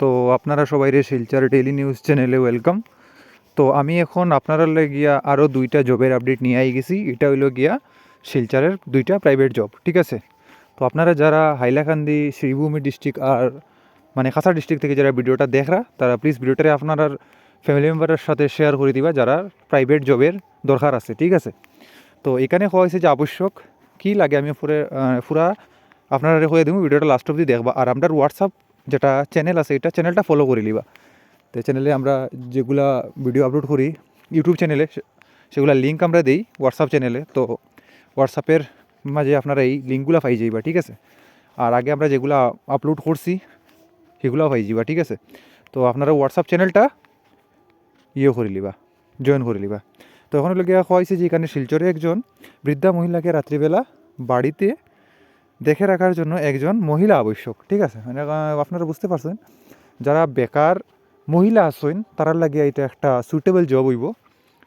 তো আপনারা সবাই রে শিলচর ডেইলি নিউজ চ্যানেলে ওয়েলকাম তো আমি এখন আপনারা গিয়া আরও দুইটা জবের আপডেট নিয়ে আই গেছি। এটা হইল গিয়া শিলচরের দুইটা প্রাইভেট জব ঠিক আছে? তো আপনারা যারা হাইলাকান্দি, শ্রীভূমি ডিস্ট্রিক্ট আর মানে খাসা ডিস্ট্রিক্ট থেকে যারা ভিডিওটা দেখরা, তারা প্লিজ ভিডিওটারে আপনার ফ্যামিলি মেম্বারের সাথে শেয়ার করে দিবা, যারা প্রাইভেট জবের দরকার আছে, ঠিক আছে? তো এখানে হওয়া হয়েছে যে আবশ্যক, কী লাগে আমি পুরে পুরা আপনারা হয়ে দেবো ভিডিওটা লাস্ট অবধি দেখবা। আর আপনার হোয়াটসঅ্যাপ যেটা চ্যানেল আছে, এটা চ্যানেলটা ফলো করে নিবা। তো চ্যানেলে আমরা যেগুলা ভিডিও আপলোড করি ইউটিউব চ্যানেলে সেগুলা লিঙ্ক আমরা দিই হোয়াটসঅ্যাপ চ্যানেলে তো হোয়াটসঅ্যাপের মাঝে আপনারা এই লিঙ্কগুলো পাই যাইবা, ঠিক আছে? আর আগে আমরা যেগুলো আপলোড করছি, সেগুলোও পাই যাবা ঠিক আছে? তো আপনারা হোয়াটসঅ্যাপ চ্যানেলটা ইয়ে করে লিবা জয়েন করে লিবা তো এখন লোক হয়েছে যে এখানে শিলচরে একজন বৃদ্ধা মহিলাকে রাত্রিবেলা বাড়িতে দেখে রাখার জন্য একজন মহিলা আবশ্যক, ঠিক আছে? মানে আপনারা বুঝতে পারছেন। যারা বেকার মহিলা আসেন তারার লাগিয়া এটা একটা সুইটেবল জব হইব,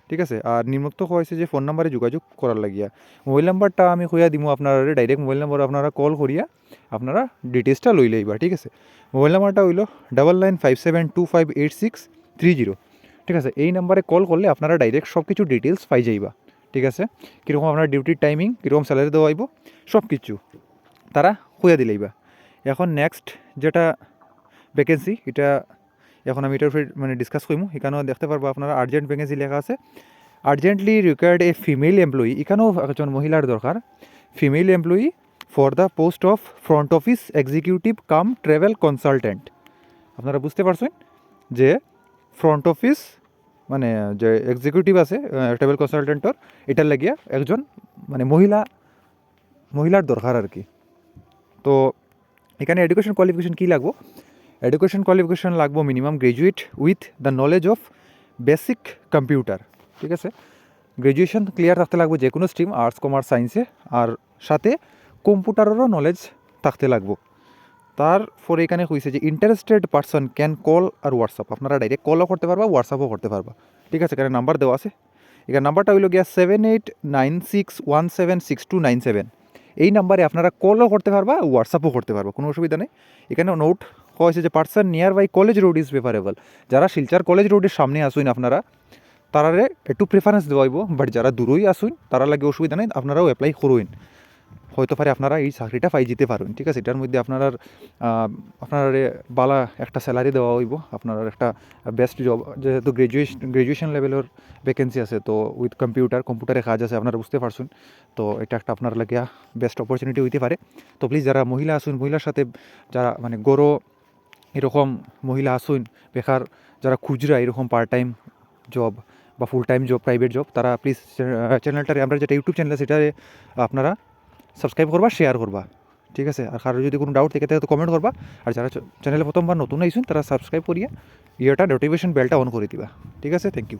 ঠিক আছে? আর নিম্নোক্ত হয়েছে যে ফোন নাম্বারে যোগাযোগ করার লাগিয়া। মোবাইল নাম্বারটা আমি কইয়া দিব আপনারা ডাইরেক্ট মোবাইল নাম্বার আপনারা কল করিয়া আপনারা ডিটেলসটা লই লইবা, ঠিক আছে? মোবাইল নাম্বারটা হইল double nine five seven two five eight six three zero ঠিক আছে? এই নাম্বারে কল করলে আপনারা ডাইরেক্ট সব কিছু ডিটেলস পাই যাইবা, ঠিক আছে? কীরকম আপনার ডিউটির টাইমিং কীরকম স্যালারি দেওয়া হইব সব কিছু তারা খুঁজে দিলেইবা এখন নেক্সট যেটা ভ্যাকেন্সি এটা এখন আমি এটার মানে ডিসকাস করব এখানেও দেখতে পারব আপনারা আর্জেন্ট ভ্যাকেন্সি লেখা আছে। Urgently required a female employee এখানেও একজন মহিলার দরকার। Female employee for the post of front office executive cum travel consultant আপনারা বুঝতে পারছেন যে ফ্রন্ট অফিস মানে যে এক্সিকিউটিভ আছে ট্রাভেল কনসালটেন্টর এটার লাগিয়া একজন মানে মহিলা, মহিলার দরকার আর কি। তো এখানে এডুকেশন কোয়ালিফিকেশন কী লাগবো? এডুকেশন কোয়ালিফিকেশন লাগবো minimum graduate with the knowledge of basic computer ঠিক আছে? গ্রাজুয়েশন ক্লিয়ার থাকতে লাগবে যে কোনো স্ট্রিম আর্টস কমার্স সায়েন্সে আর সাথে কম্পিউটারেরও নলেজ থাকতে লাগবো। তারপরে এখানে হয়েছে যে ইন্টারেস্টেড পার্সন ক্যান কল আর হোয়াটসঅ্যাপ আপনারা ডাইরেক্ট কলও করতে পারবা হোয়াটসঅ্যাপও করতে পারবা। ঠিক আছে, এখানে নাম্বার দেওয়া আছে। এখানে নাম্বারটা হইল গিয়া seven eight nine six one seven six two nine seven এই নাম্বারে আপনারা কলও করতে পারবা হোয়াটসঅ্যাপও করতে পারবা, কোনো অসুবিধা নেই। এখানে নোট হয়েছে যে person near by college road is preferable যারা শিলচার কলেজ রোডের সামনে আসুন আপনারা, তারারে একটু প্রেফারেন্স দেওয়াইব বাট যারা দূরই আসুন, তারা লাগে অসুবিধা নেই, আপনারাও অ্যাপ্লাই করুন হয়তো পারে আপনারা এই চাকরিটা পাই যেতে পারেন, ঠিক আছে? এটার মধ্যে আপনার আপনার বালা একটা স্যালারি দেওয়া হইব আপনার একটা বেস্ট জব যেহেতু গ্রাজুয়েশন গ্রাজুয়েশন লেভেলের ভ্যাকেন্সি আছে, তো উইথ কম্পিউটার কম্পিউটারে কাজ আছে, আপনারা বুঝতে পারছেন। তো এটা একটা আপনার লাগিয়া বেস্ট অপরচুনিটি হইতে পারে। তো প্লিজ যারা মহিলা আসুন মহিলার সাথে যারা মানে গরো, এরকম মহিলা আসুন বেকার, যারা খুচরা, এরকম পার্ট টাইম জব বা full time job private job তারা প্লিজ চ্যানেলটারে আমরা যেটা ইউটিউব চ্যানেল সেটারে আপনারা সাবস্ক্রাইব করবা শেয়ার করবা। ঠিক আছে? আর কারও যদি কোনো ডাউট থেকে থাকে তো কমেন্ট করবা। আর যারা চ্যানেলে প্রথমবার নতুন আইসুন, তারা সাবস্ক্রাইব করিয়া, ইয়েটা নোটিফিকেশন বেলটা অন করে দিবা। ঠিক আছে? Thank you